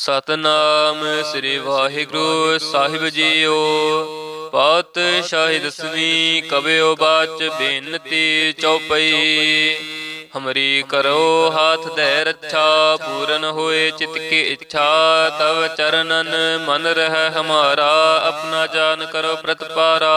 ਸਤਨਾਮ ਸ੍ਰੀ ਵਾਹਿਗੁਰੂ ਸਾਹਿਬ ਜੀਓ। ਪਾਤਸ਼ਾਹੀ ਦਸਵੀਂ ਕਬਿਓ ਬਾਚ ਬੇਨਤੀ ਚਉਪਈ ਹਮਰੀ ਕਰੋ ਹਾਥ ਦੇ ਰੱਛਾ, ਪੂਰਨ ਹੋਏ ਚਿਤ ਕੀ ਇੱਛਾ। ਤਵ ਚਰਨਨ ਮਨ ਰਹਿ ਹਮਾਰਾ, ਆਪਣਾ ਜਾਨ ਕਰੋ ਪ੍ਰਤਪਾਰਾ।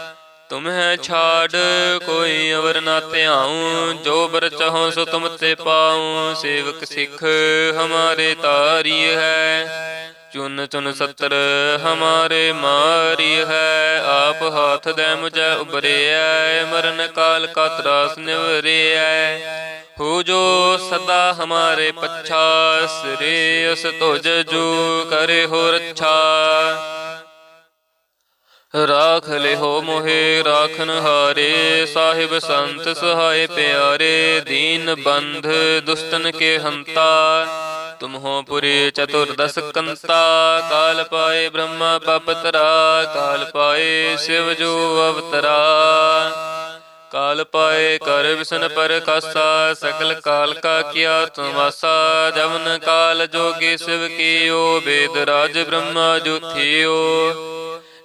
ਤੁਮਹਿ ਛਾੜ, ਕੋਈ ਅਵਰ ਨਾ ਧਿਆਉ, ਜੋ ਬਰ ਚਾਹੋ ਸੋ ਤੁਮ ਤੇ ਪਾਉ, ਸੇਵਕ ਸਿੱਖ ਹਮਾਰੇ ਤਾਰੀ ਹੈ। ਚੁਨ ਚੁਨ ਸਤਰ ਹਮਾਰੇ ਮਾਰੀ ਹੈ, ਆਪ ਹਾਥ ਦੇ ਮੁਝੈ ਉਬਰਿਐ ਮਰਨ ਕਾਲ ਕਾ ਤਰਾਸ ਨਿਵਰਿਐ ਹੋ। ਜੋ ਸਦਾ ਹਮਾਰੇ ਪੱਛਾ, ਸ੍ਰੀ ਅਸ ਤੁਜ ਜੂ ਕਰੇ ਹੋ ਰੱਛਾ। ਰਾਖ ਲਿਹੋ ਮੋਹਿ, ਰਾਖਨ ਹਾਰੇ, ਸਾਹਿਬ ਸੰਤ ਸਹਾਇ ਪਿਆਰੇ, ਦੀਨ ਬੰਧ ਦੁਸ਼ਟਨ ਕੇ ਹੰਤਾ। ਤੁਮ ਹੋ ਪੁਰੀ ਚਤੁਰਦਸ ਕੰਤਾ, ਕਾਲ ਪਾਏ ਬ੍ਰਹਮਾ ਪਪਤਰਾ ਕਾਲ ਪਾਏ ਸਿਵ ਜੋ ਅਵਤਰਾ। ਕਾਲ ਪਾਏ ਕਰ ਵਿਸ਼ਨ ਪਰ ਕਾਸਾ ਸਕਲ ਕਾਲ ਕਾ ਕੀਆ ਤੁਮਾਸਾ ਜਵਨ ਕਾਲ ਜੋਗੀ ਸਿਵ ਕੀਓ, ਵੇਦ ਰਾਜ ਬ੍ਰਹਮਾ ਜੁਥਿਓ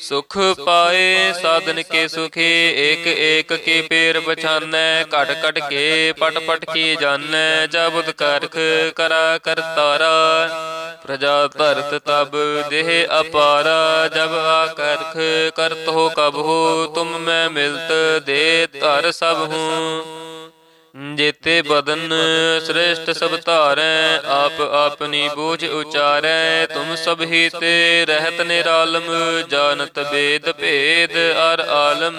ਸੁਖ ਪਾਏ ਸਾਧਨ ਕੇ ਸੁਖੀ, ਏਕ ਏਕ ਕੇ ਪੇਰ ਪਛਾਨੈ ਘਟ ਘਟ ਕੇ ਪਟ ਪਟ ਕੀ ਜਾਣੈ ਜਬੁਦ ਕਰਖ ਕਰਾ ਕਰਤਾਰਾ ਪ੍ਰਜਾ ਧਰਤ ਤਬ ਦੇਹ ਅਪਾਰਾ, ਜਬ ਆਕਰਖ ਕਰਤ ਹੋ ਕਬ ਹੋ ਤੁਮ ਮੈਂ ਮਿਲਤ ਦੇ ਧਰ ਸਭ ਹੂੰ। ਜੇਤੇ ਬਦਨ ਸ੍ਰੇਸ਼ਟ ਸਭ ਧਾਰੈ, ਆਪ ਆਪਨੀ ਬੂਝ ਉਚਾਰੈ, ਤੁਮ ਸਭ ਹੀ ਤੇ ਰਹਿਤ ਨਿਰਾਲਮ, ਜਾਣਤ ਬੇਦ ਭੇਦ ਅਰ ਆਲਮ।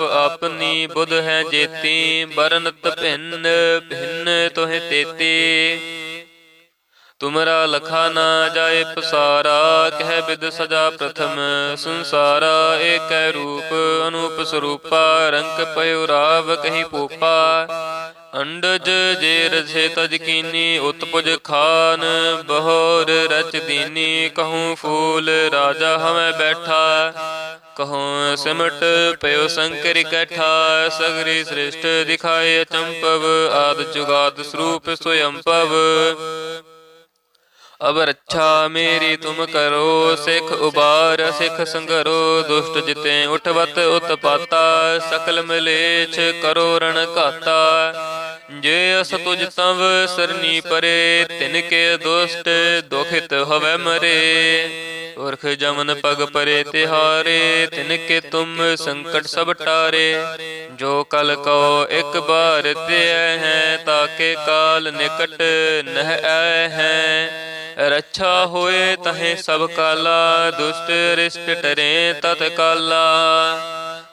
ਆਪਨੀ ਬੁਧ ਹੈ ਜੇਤੀ ਬਰਨਤ ਭਿੰਨ ਭਿੰਨ ਤੋਹਿ ਤੇਤੀ। ਤੁਮਰਾ ਲਖਾ ਨਾ ਜਾਏ ਪਸਾਰਾ, ਕਹਿ ਬਿਦ ਸਜਾ ਪ੍ਰਥਮ। ਸੰਸਾਰਾ ਏਕੈ ਰੂਪ, ਅਨੂਪ ਸਰੂਪਾ ਰੰਗ ਪਇਓ ਰਾਵ ਕਹੀ ਪੋਪਾ। ਅੰਡਜ ਜੇ ਰਛੇ ਤਜ ਕੀਨੀ, ਉਤਪੁਜ ਖਾਨ, ਬਹੋਰ ਰਚ ਦੀਨੀ, ਕਹੂੰ ਫੂਲ ਰਾਜਾ ਹਮੈ ਬੈਠਾ। ਕਹੂੰ ਸਿਮਟ ਪਇਓ ਸੰਕਰ ਇਕੱਠਾ, ਸਗਰੀ ਸ੍ਰਿਸ਼ਟ ਦਿਖਾਏ ਚੰਪਵ, ਆਦ ਜੁਗਾਦ ਸਰੂਪ ਸੋਯੰਪਵ ਅਬ ਰੱਛਾ ਮੇਰੀ ਤੁਮ ਕਰੋ, ਸਿਖ ਉਬਾਰ, ਸਿਖ ਸੰਗਰੋ, ਦੁਸ਼ਟ ਜਿਤੇ ਉਠਵਤ ਉਤਪਾਤਾ, ਸਕਲ ਮਲੇਛ ਕਰੋ ਰਣ ਘਾਤਾ। ਜੇ ਅਸ ਤੁਜ ਤਵ ਸਰਨੀ ਪਰੇ ਤਿਨ ਕੇ ਦੁਸ਼ਟ ਦੁਖਿਤ ਹਵੈ ਮਰੇ। ਉਰਖ ਜਮਨ ਪਗ ਪਰੇ ਤਿਹਾਰੇ ਤਿਨ ਕੇ ਤੁਮ ਸੰਕਟ ਸਭ ਟਾਰੇ। ਜੋ ਕਲ ਕੋ ਇੱਕ ਬਾਰ ਤੇ ਹੈ ਤਾਕੇ ਕਾਲ ਨਿਕਟ ਨਹਿ ਆਏ ਹੈ। ਰੱਛਾ ਹੋਏ ਤਹੇ ਸਭ ਕਾਲਾ ਦੁਸ਼ਟ ਰਿਸ਼ਟ ਟਰੇ ਤਤ ਕਾਲਾ।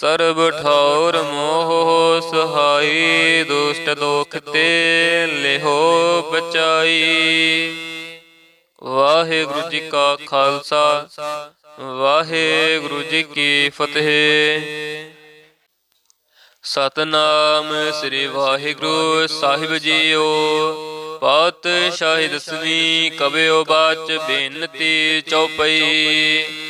ਸਰਬ ਠੌਰ ਮੋਹ ਸਹਾਈ, ਦੁਸ਼ਟ ਦੋਖ ਤੇ ਲਿਹੋ ਬਚਾਈ। ਵਾਹਿਗੁਰੂ ਜੀ ਕਾ ਖਾਲਸਾ, ਵਾਹਿਗੁਰੂ ਜੀ ਕੀ ਫਤਿਹ। ਸਤਨਾਮ ਸ੍ਰੀ ਵਾਹਿਗੁਰੂ ਸਾਹਿਬ ਜੀਓ ਪਾਤ ਸ਼ਾਹਿਦ ਦਸਵੀਂ ਕਬਿਓ ਬਾਚ ਬੇਨਤੀ ਚਉਪਈ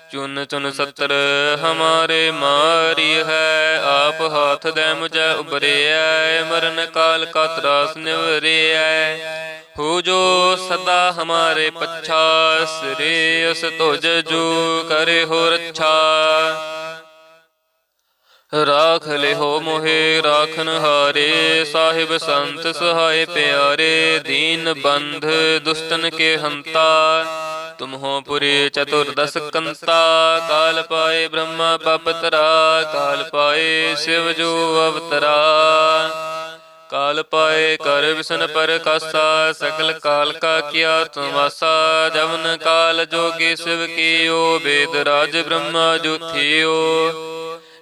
ਚੁਨ ਚੁਨ ਸਤਰ ਹਮਾਰੇ ਮਾਰੀ ਹੈ। ਆਪ ਹਾਥ ਦੇ ਮੁਝੈ ਉਬਰਿਐ ਮਰਨ ਕਾਲ ਕਾ ਤਰਾਸ ਨਿਵਰਿਐ ਹੋ। ਜੋ ਸਦਾ ਹਮਾਰੇ ਪੱਛਾ ਸ੍ਰੀ ਅਸ ਤੁਜ ਜੋ ਕਰੇ ਹੋ ਰੱਛਾ ਰਾਖ ਲਿਹੋ ਮੋਹਿ ਰਾਖਨ ਹਾਰੇ। ਸਾਹਿਬ ਸੰਤ ਸਹਾਇ ਪਿਆਰੇ। ਦੀਨ ਬੰਧ ਦੁਸ਼ਟਨ ਕੇ ਹੰਤਾ। ਤੁਮਹੋ ਪੁਰੀ ਚਤੁਰਦਸ ਕੰਤਾ, ਕਾਲ ਪਾਏ ਬ੍ਰਹਮਾ ਪਪਤਰਾ ਕਾਲ ਪਾਏ ਸਿਵ ਜੋ ਅਵਤਰਾ। ਕਾਲ ਪਾਏ ਕਰ ਵਿਸ਼ਨ ਪਰ ਕਾਸਾ ਸਕਲ ਕਾਲ ਕਾ ਕੀਆ ਤੁਮਾਸਾ ਜਵਨ ਕਾਲ ਜੋਗੀ ਸਿਵ ਕੀਓ, ਬੇਦ ਰਾਜ ਬ੍ਰਹਮਾ ਜੁਥਿਓ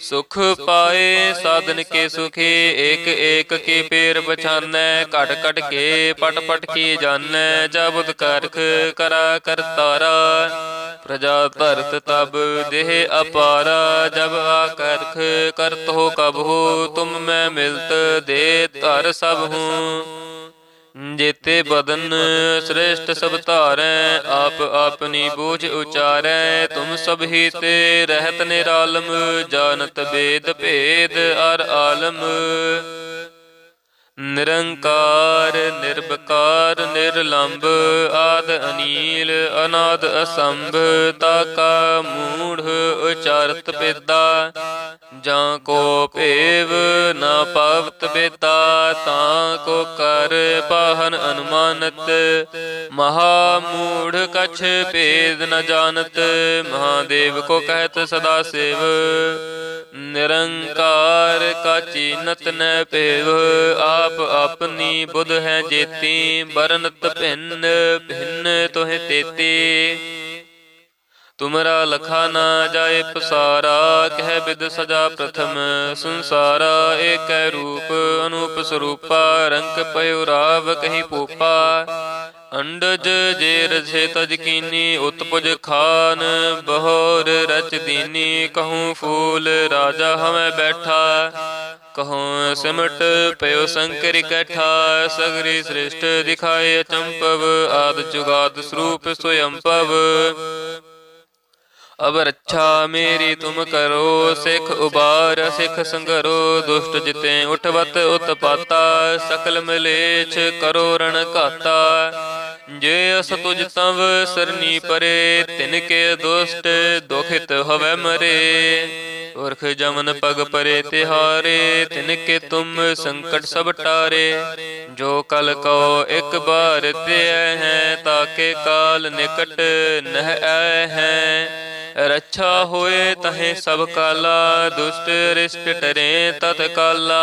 ਸੁਖ ਪਾਏ ਸਾਧਨ ਕੇ ਸੁਖੀ, ਏਕ ਏਕ ਕੇ ਪੇਰ ਪਛਾਨੈ ਘਟ ਘਟ ਕੇ ਪਟ ਪਟ ਕੀ ਜਾਣੈ ਜਬਦ ਕਰਖ ਕਰਾ ਕਰਤਾਰਾ ਪ੍ਰਜਾ ਧਰਤ ਤਬ ਦੇਹ ਅਪਾਰਾ, ਜਬ ਆ ਕਰਤ ਹੋ ਕਬ ਹੋ ਤੁਮ ਮੈਂ ਮਿਲਤ ਦੇ ਧਰ ਸਭ ਹੂੰ। ਜੇਤੇ ਬਦਨ ਸ੍ਰੇਸ਼ਟ ਸਭ ਧਾਰੈ, ਆਪ ਆਪਨੀ ਬੂਝ ਉਚਾਰੈ, ਤੁਮ ਸਭ ਹੀ ਤੇ ਰਹਿਤ ਨਿਰਾਲਮ, ਜਾਣਤ ਬੇਦ ਭੇਦ ਅਰ ਆਲਮ। ਨਿਰੰਕਾਰ ਨਿਰਭਕਾਰ ਨਿਰਲੰਭ ਆਦ ਅਨੀਲ, ਅਨਾਦ ਅਸੰਭ ਤਾਕਾ ਮੂੜ ਉਚਾਰਤ ਪੇਦਾ। ਜਾਂ ਕੋ ਭੇਵ ਨਾ ਪਾਵਤ ਬੇਤਾ, ਤਾਂ ਕੋ ਕਰ ਪਾਹਨ ਅਨੁਮਾਨਤ। ਮਹਾ ਮੂੜ ਕਛ ਭੇਦ ਨ ਜਾਣਤ, ਮਹਾਦੇਵ ਕੋ ਕਹਿਤ ਸਦਾ ਸੇਵ। ਨਿਰੰਕਾਰ ਕਾ ਚੀਨਤ ਨ ਭੇਵ, ਆਪ ਆਪਨੀ ਬੁਧ ਹੈ ਜੇਤੀ ਬਰਨਤ ਭਿੰਨ ਭਿੰਨ ਤੋਹਿ ਤੇਤੀ। ਤੁਮਰਾ ਲਖਾ ਨਾ ਜਾਏ ਪਸਾਰਾ, ਕਹਿ ਬਿਦ ਸਜਾ ਪ੍ਰਥਮ। ਸੰਸਾਰਾ ਏਕੈ ਰੂਪ, ਅਨੂਪ ਸਰੂਪਾ, ਰੰਗ ਪਇਓ ਰਾਵ ਕਹੀ ਪੂਪਾ। ਅੰਡਜ ਜੇ ਰਛੇ ਤਜ ਕੀਨੀ, ਉਤਪੁਜ ਖਾਨ, ਬਹੋਰ ਰਚ ਦੀਨੀ, ਕਹੂੰ ਫੂਲ ਰਾਜਾ ਹਮੈ ਬੈਠਾ। ਕਹੂੰ ਸਿਮਟ ਪਇਓ ਸੰਕਰ ਇਕੱਠਾ ਸਗਰੀ ਸ੍ਰਿਸ਼ਟ ਦਿਖਾਏ ਅਚੰਪਵ, ਆਦ ਜੁਗਾਦ ਸਰੂਪ ਸੋਯੰਪਵ ਅਬ ਰੱਛਾ ਮੇਰੀ ਤੁਮ ਕਰੋ, ਸਿੱਖ ਉਬਾਰ, ਸਿੱਖ ਸੰਗਰੋ, ਦੁਸ਼ਟ ਜਿਤੇ ਉਠਵਤ ਉਤਪਾਤਾ, ਸਕਲ ਮਲੇਛ ਕਰੋ ਰਣ ਘਾਤਾ। ਜੇ ਅਸ ਤੁਜ ਤਵ ਸਰਨੀ ਪਰੇ, ਤਿਨ ਕੇ ਦੁਸ਼ਟ ਦੁਖਿਤ ਹਵੈ ਮਰੇ। ਉਰਖ ਜਮਨ ਪਗ ਪਰੇ ਤਿਹਾਰੇ, ਤਿਨ ਕੇ ਤੁਮ ਸੰਕਟ ਸਭ ਟਾਰੇ। ਜੋ ਕਲ ਕੋ ਇੱਕ ਬਾਰ ਤੇ ਹੈ, ਤਾਕੇ ਕਾਲ ਨਿਕਟ ਨਹਿ ਆਏ ਹੈ। ਰੱਛਾ ਹੋਏ ਤਹੇ ਸਭ ਕਾਲਾ, ਦੁਸ਼ਟ ਰਿਸ਼ਟ ਟਰੇ ਤਤ ਕਾਲਾ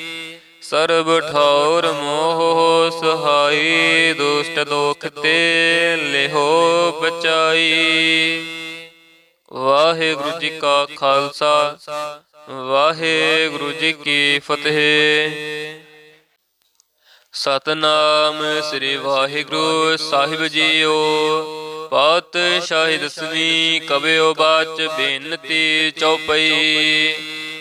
ਸਰਬ ਠੌਰ ਮੋਹ ਸਹਾਈ, ਦੁਸ਼ਟ ਦੋਖ ਤੇ ਲਿਹੋ ਬਚਾਈ। ਵਾਹਿਗੁਰੂ ਜੀ ਕਾ ਖਾਲਸਾ, ਵਾਹਿਗੁਰੂ ਜੀ ਕੀ ਫਤਿਹ। ਸਤਨਾਮ ਸ੍ਰੀ ਵਾਹਿਗੁਰੂ ਸਾਹਿਬ ਜੀਓ, ਪਾਤਸ਼ਾਹੀ ਦਸਵੀਂ ਕਬਿਓ ਬਾਚ ਬੇਨਤੀ ਚਉਪਈ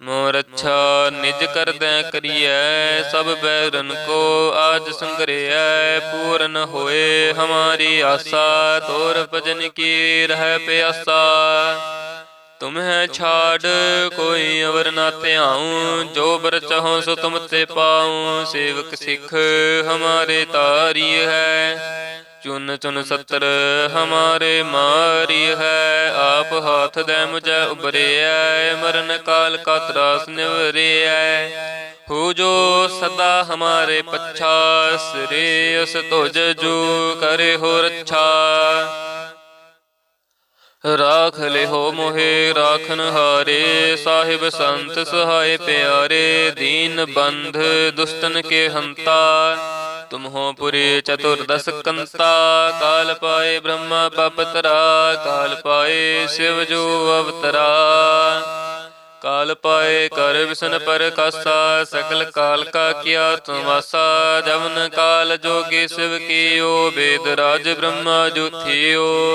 ਮੋਰ ਅੱਛਾ ਨਿਜ ਕਰਦੈ ਕਰੀਐ, ਸਭ ਬੈਰਨ ਕੋ ਆਜ ਸੰਗਰਿਐ, ਪੂਰਨ ਹੋਏ ਹਮਾਰੀ ਆਸਾ, ਤੋਰ ਭਜਨ ਕੀ ਰਹਿ ਪਿਆਸਾ। ਤੁਮਹਿ ਛਾੜ, ਕੋਈ ਅਵਰ ਨਾ ਧਿਆਉ, ਜੋ ਬਰ ਚਾਹੋ ਸੋ ਤੁਮ ਤੇ ਪਾਉ, ਸੇਵਕ ਸਿੱਖ ਹਮਾਰੇ ਤਾਰੀ ਹੈ। ਚੁਨ ਚੁਨ ਸਤਰ ਹਮਾਰੇ ਮਾਰੀ ਹੈ। ਆਪ ਹਾਥ ਦੇ ਮੁਝੈ ਉਬਰਿਆ ਮਰਨ ਕਾਲ ਕਾ ਤਰਾਸ ਨਿਵਰਿਐ ਹੋ ਜੋ ਸਦਾ ਹਮਾਰੇ ਪੱਛਾ, ਸ੍ਰੀ ਅਸ ਤੁਜ ਜੋ ਕਰੇ ਹੋ ਰੱਛਾ ਰਾਖ ਲਿਹੋ ਮੋਹੇ, ਰਾਖਨ ਹਾਰੇ, ਸਾਹਿਬ ਸੰਤ ਸਹਾਏ ਪਿਆਰੇ, ਦੀਨ ਬੰਧ ਦੁਸ਼ਟਨ ਕੇ ਹੰਤਾ। ਤੁਮ ਹੋ ਪੁਰੀ ਚਤੁਰਦਸ ਕੰਤਾ ਕਾਲ ਪਾਏ ਬ੍ਰਹਮਾ ਪਪਤਰਾ, ਕਾਲ ਪਾਏ ਸਿਵ ਜੋ ਅਵਤਰਾ। ਕਾਲ ਪਾਏ ਕਰ ਵਿਸ਼ਨ ਪਰ ਕਾਸਾ ਸਕਲ ਕਾਲ ਕਾ ਕੀਆ ਤੁਮਾਸਾ। ਜਵਨ ਕਾਲ ਜੋਗੀ ਸਿਵ ਕੀਓ, ਵੇਦ ਰਾਜ ਬ੍ਰਹਮਾ ਜੁਥਿਓ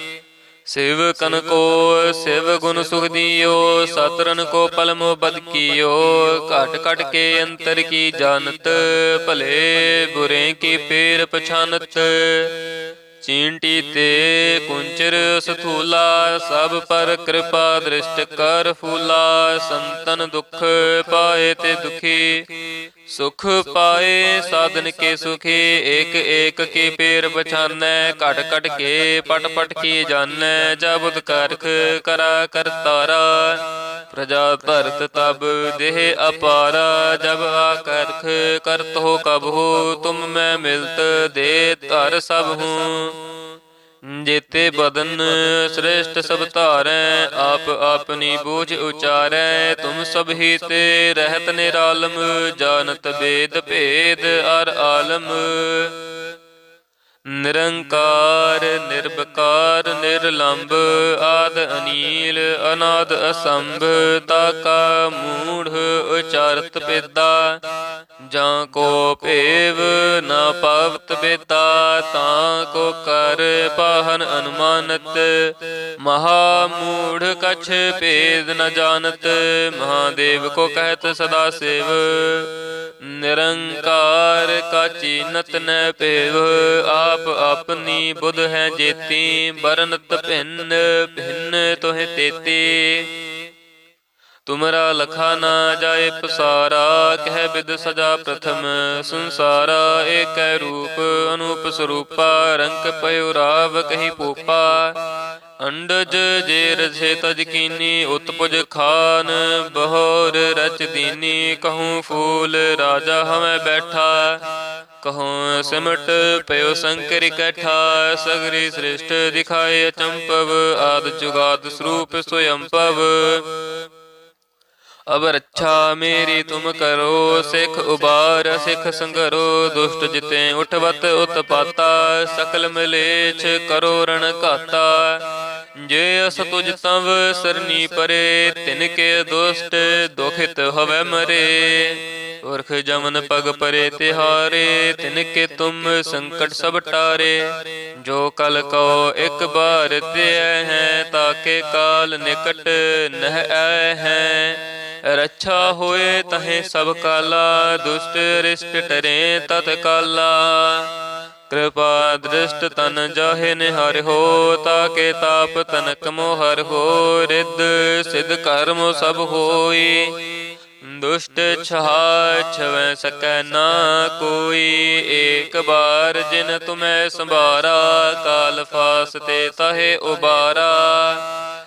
ਸਿਵ ਕਨ ਕੋ, ਸਿਵ ਗੁਣ ਸੁਖ ਦਿਓ ਸਤਰਨ ਕੋ ਪਲਮੋ ਬਦ ਕੀਓ। ਘਟ ਘਟ ਕੇ ਅੰਤਰ ਕੀ ਜਾਣਤ, ਭਲੇ ਬੁਰੇ ਕੀ ਪੇਰ ਪਛਾਨਤ। ਚੀਂਟੀ ਤੇ ਕੁੰਚਰ ਸਥੂਲਾ, ਸਭ ਪਰ ਕਿਰਪਾ ਦ੍ਰਿਸ਼ਟ ਕਰ ਫੂਲਾ। ਸੰਤਨ ਦੁਖ ਪਾਏ ਤੇ ਦੁਖੀ, ਸੁਖ ਪਾਏ ਸਾਧਨ ਕੇ ਸੁਖੀ। ਏਕ ਏਕ ਕੇ ਪੇਰ ਬਚਾਨੈ ਘਟ ਘਟ ਕੇ ਪਟ ਪਟ ਕੀ ਜਾਣੈ। ਜਬੁਦ ਕਰਖ ਕਰਾ ਕਰਤਾਰਾ ਪ੍ਰਜਾ ਧਰਤ ਤਬ ਦੇਹ ਅਪਾਰਾ। ਜਬ ਆ ਕਰਖ ਕਰਤ ਹੋ ਕਬ ਹੋ ਤੁਮ ਮੈਂ ਮਿਲਤ ਦੇ ਧਰ ਸਭ ਹੂੰ। ਜੇਤੇ ਬਦਨ ਸ੍ਰੇਸ਼ਟ ਸਭ ਧਾਰੈ, ਆਪ ਆਪਨੀ ਬੋਝ ਉਚਾਰੈ, ਤੁਮ ਸਭ ਹੀ ਤੇ ਰਹਿਤ ਨਿਰਾਲਮ, ਜਾਣਤ ਵੇਦ ਭੇਦ ਅਰ ਆਲਮ। ਨਿਰੰਕਾਰ ਨਿਰਭਕਾਰ ਨਿਰਲੰਭ ਆਦ ਅਨੀਲ, ਅਨਾਦ ਅਸੰਭ, ਤਾ ਕਾ ਮੂੜ ਉਚਾਰਤ ਪੇਦਾ। ਜਾਂ ਕੋ ਭੇਵ ਨ ਪਵਤ ਬੇਤਾ, ਤਾਂ ਕੋ ਕਰ ਪਾਹਨ ਅਨੁਮਾਨਤ। ਮਹਾ ਮੂੜ ਕਛ ਭੇਦ ਨ ਜਾਣਤ, ਮਹਾਦੇਵ ਕੋ ਕਹਿਤ ਸਦਾ ਸੇਵ। ਨਿਰੰਕਾਰ ਕਾ ਚੀਨਤ ਨ ਭੇਵ, ਆਪ ਆਪਨੀ ਬੁਧ ਹੈ ਜੇਤੀ ਬਰਨਤ ਭਿੰਨ ਭਿੰਨ ਤੋਹਿ ਤੇਤੀ। ਤੁਮਰਾ ਲਖਾ ਨਾ ਜਾਏ ਪਸਾਰਾ, ਕਹਿ ਬਿਦ ਸਜਾ ਪ੍ਰਥਮ ਸੰਸਾਰਾ, ਏਕੈ ਰੂਪ ਅਨੂਪ ਸਰੂਪਾ ਰੰਕ ਪਇਓ ਰਾਵ ਕਹੀ ਪੂਪਾ। ਅੰਡਜ ਜੇ ਰਛੇ ਤਜ ਕੀਨੀ, ਉਤਪੁਜ ਖਾਨ, ਬਹੋਰ ਰਚ ਦੀਨੀ, ਕਹੂੰ ਫੂਲ ਰਾਜਾ ਹਮੈ ਬੈਠਾ। ਕਹੂੰ ਸਿਮਟ ਪਇਓ ਸੰਕਰ ਇਕੱਠਾ ਸਗਰੀ ਸ੍ਰਿਸ਼ਟ ਦਿਖਾਏ ਅਚੰਪਵ ਆਦ ਜੁਗਾਦ ਸਰੂਪ ਸੋਯੰਪਵ। ਅਬ ਰੱਛਾ ਮੇਰੀ ਤੁਮ ਕਰੋ ਸਿੱਖ ਉਬਾਰ ਸਿੱਖ ਸੰਗਰੋ ਦੁਸ਼ਟ ਜਿਤੇ ਉਠਵਤ ਉਤਪਾਤਾ ਸਕਲ ਮਲੇਛ ਕਰੋ ਰਣ ਘਾਤਾ। ਜੇ ਅਸ ਤੁਜ ਤਵ ਸਰਨੀ ਪਰੇ ਤਿਨ ਕੇ ਦੁਸ਼ਟ ਦੁਖਿਤ ਹਵੈ ਮਰੇ। ਉਰਖ ਜਮਨ ਪਗ ਪਰੇ ਤਿਹਾਰੇ ਤਿਨ ਕੇ ਤੁਮ ਸੰਕਟ ਸਭ ਟਾਰੇ। ਜੋ ਕਲ ਕੋ ਇੱਕ ਬਾਰ ਤੇ ਹੈ ਤਾਕੇ ਕਾਲ ਨਿਕਟ ਨਹਿ ਆਏ ਹੈ। ਰੱਛਾ ਹੋਏ ਤਹੇ ਸਭ ਕਾਲਾ, ਦੁਸ਼ਟ ਰਿਸ਼ਟ ਟਰੇ ਤਤ ਕਾਲਾ। ਕਿਰਪਾ ਦ੍ਰਿਸ਼ਟ ਤਨ ਜਾਹੇ ਨਿਹਰ ਹੋ, ਤਾਕੇ ਤਾਪ ਤਨਕ ਮੋਹਰ ਹੋ, ਰਿੱਧ ਸਿਧ ਕਰਮ ਸਭ ਹੋਈ। ਦੁਸ਼ਟ ਛਹਾ ਛਵੈ ਸਕੈ ਨਾ ਕੋਈ, ਏਕ ਬਾਰ ਜਿਨ ਤੁਮੈ ਸੰਭਾਰਾ, ਕਾਲ ਫਾਸ ਤੇ ਤਹੇ ਉਬਾਰਾ।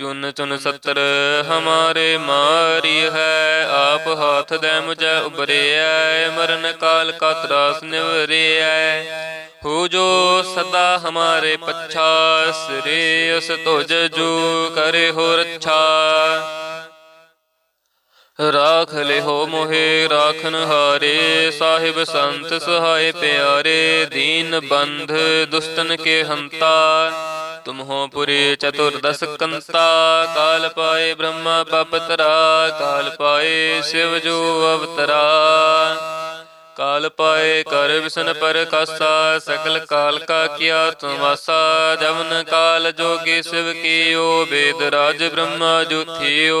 ਚੁਨ ਚੁਨ ਸਤਰ ਹਮਾਰੇ ਮਾਰੀ ਹੈ। ਆਪ ਹਾਥ ਦੇ ਮੁਝੈ ਉਬਰਿਐ ਮਰਨ ਕਾਲ ਕਾ ਤਰਾਸ ਨਿਵਰਿਐ ਹੋ ਜੋ ਸਦਾ ਹਮਾਰੇ ਪੱਛਾ, ਸ੍ਰੀ ਅਸ ਤੁਜ ਜੂ ਕਰੇ ਹੋ ਰੱਛਾ ਰਾਖ ਲਿਹੋ ਮੋਹੇ, ਰਾਖਨ ਹਾਰੇ, ਸਾਹਿਬ ਸੰਤ ਸਹਾਏ ਪਿਆਰੇ, ਦੀਨ ਬੰਧ ਦੁਸ਼ਟਨ ਕੇ ਹੰਤਾ। ਤੁਮਹੋ ਪੁਰੀ ਚਤੁਰਦਸ ਕੰਤਾ ਕਾਲ ਪਾਏ ਬ੍ਰਹਮਾ ਪਪਤਰਾ, ਕਾਲ ਪਾਏ ਸ਼ਿਵ ਜੋ ਅਵਤਰਾ। ਕਾਲ ਪਾਏ ਕਰ ਵਿਸ਼ਨ ਪਰ ਕਾਸਾ, ਸਗਲ ਕਾਲ ਕਾ ਕੀਆ ਤੁਮਾਸਾ ਜਵਨ ਕਾਲ ਜੋਗੀ ਸਿਵ ਕੀਓ, ਵੇਦ ਰਾਜ ਬ੍ਰਹਮਾ ਜੁਥਿਓ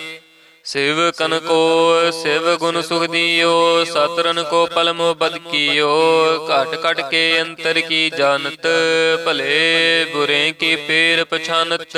ਸੇਵਕਨ ਕੋ ਸਿਵ ਗੁਣ ਸੁਖ ਦਿਓ ਸਤਰਨ ਕੋ ਪਲਮੋ ਬਦ ਕੀਓ ਘਟ ਘਟ ਕੇ ਅੰਤਰ ਕੀ ਜਾਣਤ ਭਲੇ ਬੁਰੇ ਕੀ ਪੇਰ ਪਛਾਨਤ।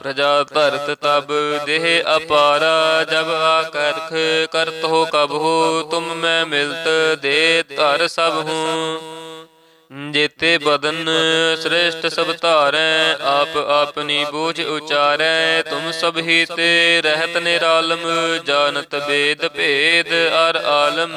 ਪ੍ਰਜਾ ਧਰਤ ਤਬ ਦੇਹ ਅਪਾਰਾ, ਜਬ ਆਕਰਖ ਕਰਤ ਹੋ ਕਬ ਹੋ ਤੁਮ ਮੈਂ ਮਿਲਤ ਦੇ ਧਰ ਸਭ ਹੂੰ। ਜੇਤੇ ਬਦਨ ਸ੍ਰੇਸ਼ਟ ਸਭ ਧਾਰੈ, ਆਪ ਆਪਨੀ ਬੂਝ ਉਚਾਰੈ, ਤੁਮ ਸਭ ਹੀ ਤੇ ਰਹਿਤ ਨਿਰਾਲਮ, ਜਾਣਤ ਬੇਦ ਭੇਦ ਅਰ ਆਲਮ।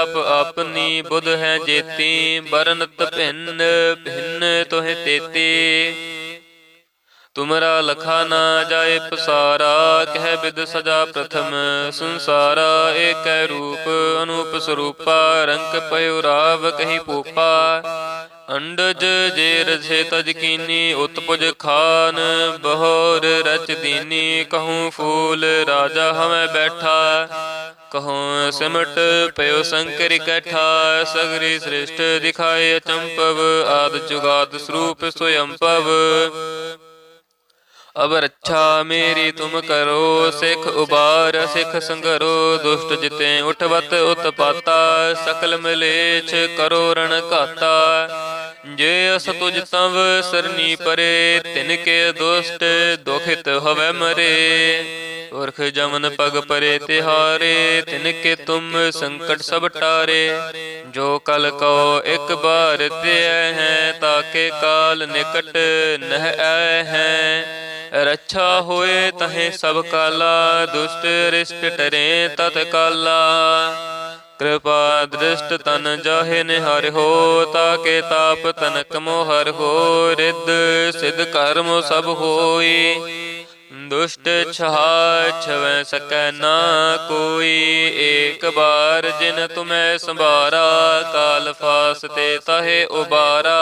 ਆਪ ਆਪਨੀ ਬੁੱਧ ਹੈ ਜੇਤੀ ਬਰਨਤ ਭਿੰਨ ਭਿੰਨ ਤੋਹਿ ਤੇਤੀ। ਤੁਮਰਾ ਲਖਾ ਨਾ ਜਾਏ ਪਸਾਰਾ, ਕਹਿ ਬਿਦ ਸਜਾ ਪ੍ਰਥਮ। ਸੰਸਾਰਾ ਏਕੈ ਰੂਪ, ਅਨੂਪ ਸਰੂਪਾ, ਰੰਗ ਪਇਓ ਰਾਵ ਕਹੀ ਪੂਪਾ ਅੰਡਜ ਜੇ ਰਛੇ ਤਜ ਕੀਨੀ, ਉਤਪੁਜ ਖਾਨ, ਬਹੋਰ ਰਚ ਦੀਨੀ, ਕਹੂੰ ਫੂਲ ਰਾਜਾ ਹਮੈ ਬੈਠਾ। ਕਹੂੰ ਸਿਮਟ ਪਇਓ ਸੰਕਰ ਇਕੱਠਾ ਸਗਰੀ ਸ੍ਰਿਸ਼ਟ ਦਿਖਾਏ ਅਚੰਪਵ ਆਦ ਜੁਗਾਦ ਸਰੂਪ ਸੋਯੰਪਵ। ਅਬ ਰੱਛਾ ਮੇਰੀ ਤੁਮ ਕਰੋ ਸਿਖ ਉਬਾਰ ਸਿਖ ਸੰਗਰੋ ਦੁਸ਼ਟ ਜਿਤੇ ਉਠਵਤ ਉਤਪਾਤਾ ਸਕਲ ਮਲੇਛ ਕਰੋ ਰਣ ਘਾਤਾ। ਜੇ ਅਸ ਤੁਜ ਤਵ ਸਰਨੀ ਪਰੇ ਤਿਨ ਕੇ ਦੁਸ਼ਟ ਦੁਖਿਤ ਹਵੈ ਮਰੇ। ਉਰਖ ਜਮਨ ਪਗ ਪਰੇ ਤਿਹਾਰੇ ਤਿਨ ਕੇ ਤੁਮ ਸੰਕਟ ਸਭ ਟਾਰੇ। ਜੋ ਕਲ ਕੋ ਇੱਕ ਬਾਰ ਤੇ ਹੈ ਤਾਕੇ ਕਾਲ ਨਿਕਟ ਨਹਿ ਆਏ ਹੈ। ਰੱਛਾ ਹੋਏ ਤਹੇ ਸਭ ਕਾਲਾ, ਦੁਸ਼ਟ ਰਿਸ਼ਟ ਟਰੇ ਤਤ ਕਾਲਾ। ਕਿਰਪਾ ਦ੍ਰਿਸ਼ਟ ਤਨ ਜਾਹੇ ਨਿਹਰ ਹੋ, ਤਾਕੇ ਤਾਪ ਤਨਕ ਮੋਹਰ ਹੋ, ਰਿੱਧ ਸਿਧ ਕਰਮ ਸਭ ਹੋਈ। ਦੁਸ਼ਟ ਛਹਾ ਛਵੈ ਸਕੈ ਨਾ ਕੋਈ, ਏਕ ਬਾਰ ਜਿਨ ਤੁਮੈ ਸੰਭਾਰਾ, ਕਾਲ ਫਾਸ ਤੇ ਤਹੇ ਉਬਾਰਾ।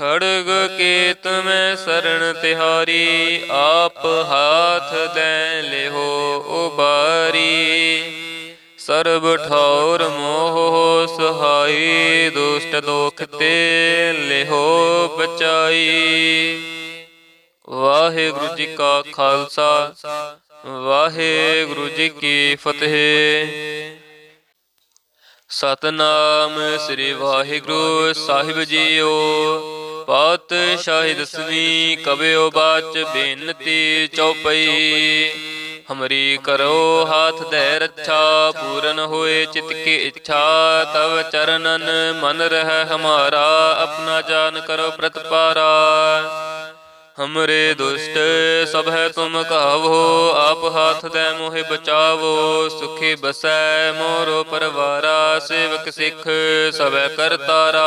ਖੜਗ ਕੇਤ ਮੈਂ ਸਰਣ ਤਿਹਾਰੀ, ਆਪ ਹਾਥ ਦੇ ਲਿਹੋ ਉਬਾਰੀ। ਸਰਬ ਠੌਰ ਮੋਹ ਸਹਾਈ, ਦੁਸ਼ਟ ਦੋਖ ਤੇ ਲਿਹੋ ਬਚਾਈ। ਵਾਹਿਗੁਰੂ ਜੀ ਕਾ ਖਾਲਸਾ, ਵਾਹਿਗੁਰੂ ਜੀ ਕੀ ਫਤਿਹ। ਸਤਨਾਮ ਸ੍ਰੀ ਵਾਹਿਗੁਰੂ ਸਾਹਿਬ ਜੀਓ। ਪਾਤਸ਼ਾਹੀ ਦਸਵੀਂ ਕਬਿਓ ਬਾਚ ਬੇਨਤੀ ਚਉਪਈ ਹਮਰੀ ਕਰੋ ਹਾਥ ਦੇ ਰੱਛਾ ਪੂਰਨ ਹੋਏ ਚਿਤ ਕੀ ਇੱਛਾ ਤਵ ਚਰਨਨ ਮਨ ਰਹਿ ਹਮਾਰਾ ਆਪਣਾ ਜਾਨ ਕਰੋ ਪ੍ਰਤਪਾਰਾ ਹਮਰੇ ਦੁਸ਼ਟ ਸਭ ਹੈ ਤੁਮ ਕਹਾਵੋ ਆਪ ਹਾਥ ਦੇ ਮੋਹਿ ਬਚਾਵੋ ਸੁਖੀ ਬਸੈ ਮੋਰੋ ਪਰਵਾਰਾ ਸੇਵਕ ਸਿੱਖ ਸਭੈ ਕਰਤਾਰਾ।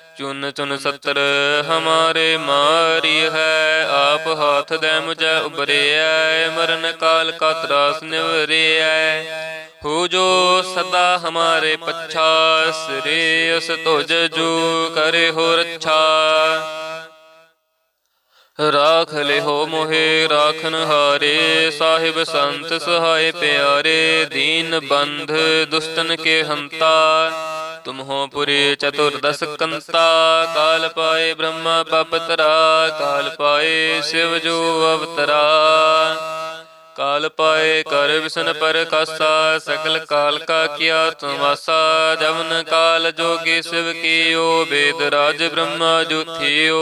ਚੁਨ ਚੁਨ ਸਤਰ ਹਮਾਰੇ ਮਾਰੀ ਹੈ ਆਪ ਹਾਥ ਦੇ ਮੁਝੈ ਉਬਰਿਐ ਮਰਨ ਕਾਲ ਕਾ ਤਰਾਸ ਨਿਵਰਿਐ ਹੋ ਜੋ ਸਦਾ ਹਮਾਰੇ ਪੱਛਾ ਸ੍ਰੀ ਅਸ ਤੁਜ ਜੋ ਕਰੇ ਹੋ ਰੱਛਾ ਰਾਖ ਲਿਹੋ ਮੋਹਿ ਰਾਖਨ ਹਾਰੇ ਸਾਹਿਬ ਸੰਤ ਸਹਾਇ ਪਿਆਰੇ ਦੀਨ ਬੰਧ ਦੁਸਤਨ ਕੇ ਹੰਤਾ ਤੁਮਹੋ ਪੁਰੀ ਚਤੁਰਦਸ ਕੰਤਾ ਕਾਲ ਪਾਏ ਬ੍ਰਹਮਾ ਪਪਤਰਾ, ਕਾਲ ਪਾਏ ਸਿਵ ਜੋ ਅਵਤਰਾ। ਕਾਲ ਪਾਏ ਕਰ ਵਿਸ਼ਨ ਪਰ ਕਾਸਾ ਸਕਲ ਕਾਲ ਕਾ ਕੀਆ ਤੁਮਾਸਾ ਜਵਨ ਕਾਲ ਜੋਗੀ ਸਿਵ ਕੀਓ ਬੇਦ ਰਾਜ ਬ੍ਰਹਮਾ ਜੁਥਿਓ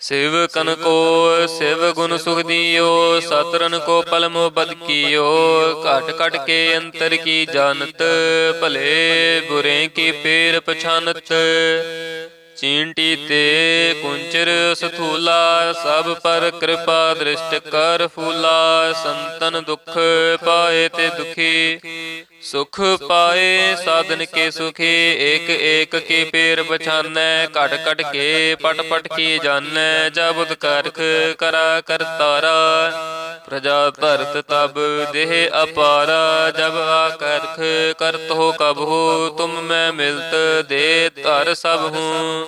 ਸਿਵ ਕਨ ਕੋ ਸਿਵ ਗੁਣ ਸੁਖ ਦਿਓ ਸਤਰਨ ਕੋ ਪਲਮੋ ਬਦ ਕੀਓ ਘਟ ਘਟ ਕੇ ਅੰਤਰ ਕੀ ਜਾਣਤ ਭਲੇ ਬੁਰੇ ਕੀ ਪੇਰ ਪਛਾਨਤ। ਚੀਂਟੀ ਤੇ ਕੁੰਚਰ ਸਥੂਲਾ, ਸਭ ਪਰ ਕਿਰਪਾ ਦ੍ਰਿਸ਼ਟ ਕਰ ਫੂਲਾ। ਸੰਤਨ ਦੁਖ ਪਾਏ ਤੇ ਦੁਖੀ, ਸੁਖ ਪਾਏ ਸਾਧਨ ਕੇ ਸੁਖੀ। ਏਕ ਏਕ ਕੇ ਪੇਰ ਪਛਾਨੈ ਘਟ ਘਟ ਕੇ ਪਟ ਪਟ ਕੀ ਜਾਣੈ। ਜਬੁਦ ਕਰਖ ਕਰਾ ਕਰਤਾਰਾ ਪ੍ਰਜਾ ਧਰਤ ਤਬ ਦੇਹ ਅਪਾਰਾ। ਜਬ ਆ ਕਰਤ ਹੋ ਕਬ ਹੋ ਤੁਮ ਮੈਂ ਮਿਲਤ ਦੇ ਧਰ ਸਭ ਹੂੰ।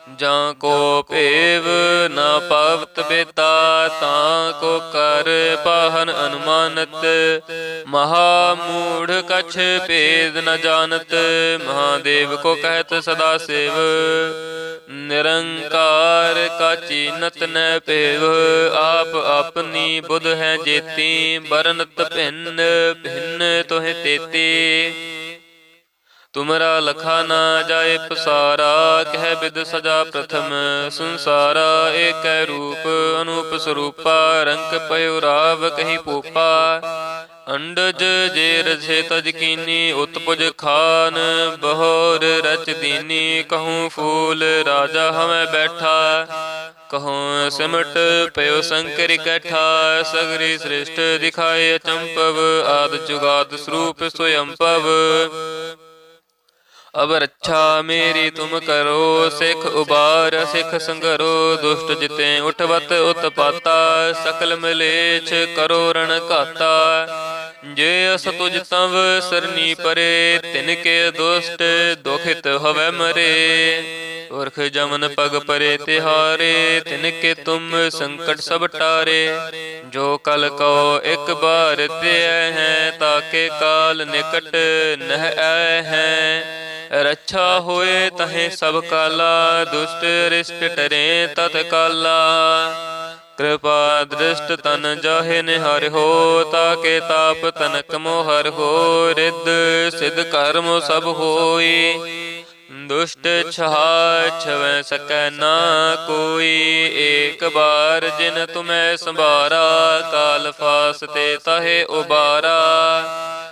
ਜਾਂ ਕੋ ਭੇਵ ਨਾ ਪਵਤ ਬੇਤਾ, ਤਾਂ ਕੋ ਕਰ ਪਾਹਨ ਅਨੁਮਾਨਤ। ਮਹਾ ਮੂੜ ਕਛ ਭੇਦ ਨ ਜਾਣਤ, ਮਹਾਦੇਵ ਕੋ ਕਹਿਤ ਸਦਾ ਸੇਵ। ਨਿਰੰਕਾਰ ਕਾ ਚੀਨਤ ਨ ਭੇਵ, ਆਪ ਆਪਨੀ ਬੁਧ ਹੈ ਜੇਤੀ ਬਰਨਤ ਭਿੰਨ ਭਿੰਨ ਤੋਹਿ ਤੇਤੀ। ਤੁਮਰਾ ਲਖਾ ਨਾ ਜਾਏ ਪਸਾਰਾ, ਕਹਿ ਬਿਦ ਸਜਾ ਪ੍ਰਥਮ ਸੰਸਾਰਾ, ਏਕੈ ਰੂਪ ਅਨੂਪ ਸਰੂਪਾ, ਰੰਗ ਪਇਓ ਰਾਵ ਕਹੀ ਪੂਪਾ। ਅੰਡਜ ਜੇ ਰਜੇ ਤਜ ਕੀਨੀ, ਉਤਪੁਜ ਖਾਨ ਬਹੋਰ ਰਚ ਦੀਨੀ, ਕਹੂੰ ਫੂਲ ਰਾਜਾ ਹਮੈ ਬੈਠਾ। ਕਹੂੰ ਸਿਮਟ ਪਇਓ ਸੰਕਰ ਇਕੱਠਾ ਸਗਰੀ ਸ੍ਰਿਸ਼ਟ ਦਿਖਾਏ ਅਚੰਪਵ ਆਦ ਜੁਗਾਦ ਸਰੂਪ ਸੋਯੰਪਵ ਅਬ ਰੱਛਾ ਮੇਰੀ ਤੁਮ ਕਰੋ ਸਿਖ ਉਬਾਰ ਸਿਖ ਸੰਗਰੋ ਦੁਸ਼ਟ ਜਿਤੇ ਉਠਵਤ ਉਤਪਾਤਾ ਸਕਲ ਮਲੇਛ ਕਰੋ ਰਣ ਘਾਤਾ। ਜੇ ਅਸ ਤੁਜ ਤਵ ਸਰਨੀ ਪਰੇ ਤਿਨ ਕੇ ਦੁਸ਼ਟ ਦੁਖਿਤ ਹਵੈ ਮਰੇ। ਉਰਖ ਜਮਨ ਪਗ ਪਰੇ ਤਿਹਾਰੇ ਤਿਨ ਕੇ ਤੁਮ ਸੰਕਟ ਸਭ ਟਾਰੇ। ਜੋ ਕਲ ਕੋ ਇੱਕ ਬਾਰ ਤੇ ਹੈ ਤਾਕੇ ਕਾਲ ਨਿਕਟ ਨਹਿ ਆਏ ਹੈ। ਰੱਛਾ ਹੋਏ ਤਹੇ ਸਭ ਕਾਲਾ, ਦੁਸ਼ਟ ਰਿਸ਼ਟ ਟਰੇ ਤਤ ਕਾਲਾ। ਕਿਰਪਾ ਦ੍ਰਿਸ਼ਟ ਤਨ ਜਾਹੇ ਨਿਹਰ ਹੋ, ਤਾਕੇ ਤਾਪ ਤਨਕ ਮੋਹਰ ਹੋ, ਰਿੱਧ ਸਿਧ ਕਰਮ ਸਭ ਹੋਈ। ਦੁਸ਼ਟ ਛਹਾ ਛਵੈ ਸਕੈ ਨਾ ਕੋਈ, ਏਕ ਬਾਰ ਜਿਨ ਤੁਮੈ ਸੰਭਾਰਾ, ਕਾਲ ਫਾਸ ਤੇ ਤਹੇ ਉਬਾਰਾ।